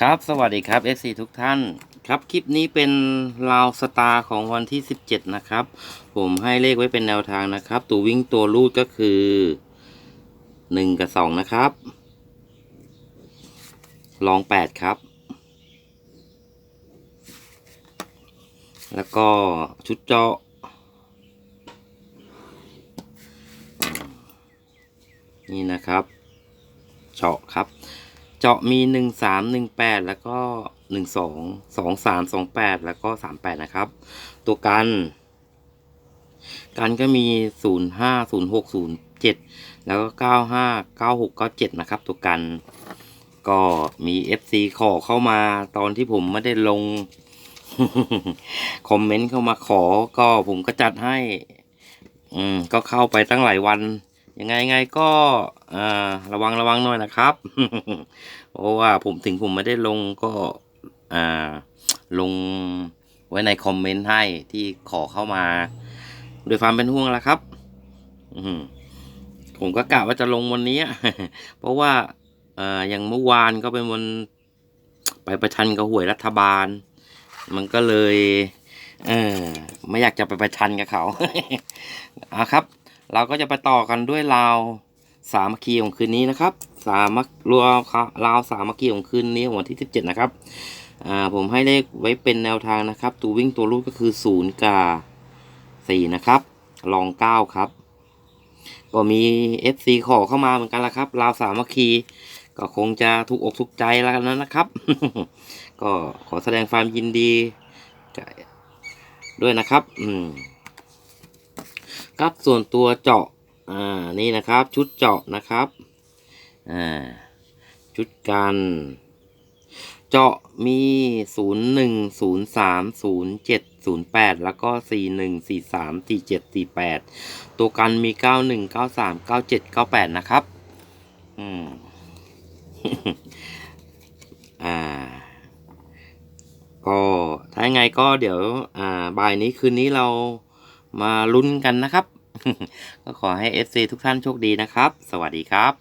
ครับสวัสดีครับ FC ทุกท่านครับคลิปนี้เป็นราวสตาร์ของวันที่ 17 นะครับ ผมให้เลขไว้เป็นแนวทางนะครับ ตัววิ่งตัวรูดก็คือ 1 กับ 2 นะครับ ลอง 8 ครับ แล้วก็ชุดเจาะนี่นะครับ เจาะครับ เจาะมีหนึ่งสามหนึ่งแปดแล้วก็หนึ่งสองสองสามสองแปดแล้วก็สามแปดนะครับ ตัวกัน กันก็มีศูนย์ห้าศูนย์หกศูนย์เจ็ดแล้วก็เก้าห้าเก้าหกเก้าเจ็ดนะครับ ตัวกัน ก็มี FC ขอเข้ามาตอนที่ผมไม่ได้ลงคอมเมนต์เข้ามาขอก็ผมก็จัดให้ อืม ก็เข้าไปตั้งหลายวัน ยังไงไงก็ระวังระวังหน่อยนะครับ เพราะว่าผมถึงผมไม่ได้ลงก็ลงไว้ในคอมเมนต์ให้ที่ขอเข้ามาด้วยความเป็นห่วงแหละครับผมก็กะว่าจะลงวันนี้ เพราะว่าอ่าอย่างเมื่อวานก็เป็นวันไปประชันกับหวยรัฐบาล มันก็เลย เออไม่อยากจะไปประชันกับเขาอะครับ เราก็จะไปต่อกันด้วยราวสามัคคีของคืนนี้นะครับสามัครวมราวสามัคคีของคืนนี้วันที่สิบเจ็ดนะครับอ่าผมให้เลขไว้เป็นแนวทางนะครับ ตัววิ่งตัวรูดก็คือศูนย์กับสี่นะครับลองเก้าครับ ก็มี FC ขอเข้ามาเหมือนกันละครับราวสามัคคีก็คงจะถูกอกถูกใจแล้วกันนะครับ ก็ขอแสดงความยินดีด้วยนะครับ อืม ครับส่วนตัวเจาะอ่านี่นะครับชุดเจาะนะครับอ่าชุดกันเจาะมีศูนย์หนึ่งศูนย์สามศูนย์เจ็ดศูนย์แปดแล้วก็สี่หนึ่งสี่สามสี่เจ็ดสี่แปดตัวกันมีเก้าหนึ่งเก้าสามเก้าเจ็ดเก้าแปดนะครับ อืม อ่า ก็ถ้ายังไงก็เดี๋ยว อ่า บ่ายนี้คืนนี้เรามาลุ้นกันนะครับ ก็ขอให้ FC ทุกท่านโชคดีนะครับ สวัสดีครับ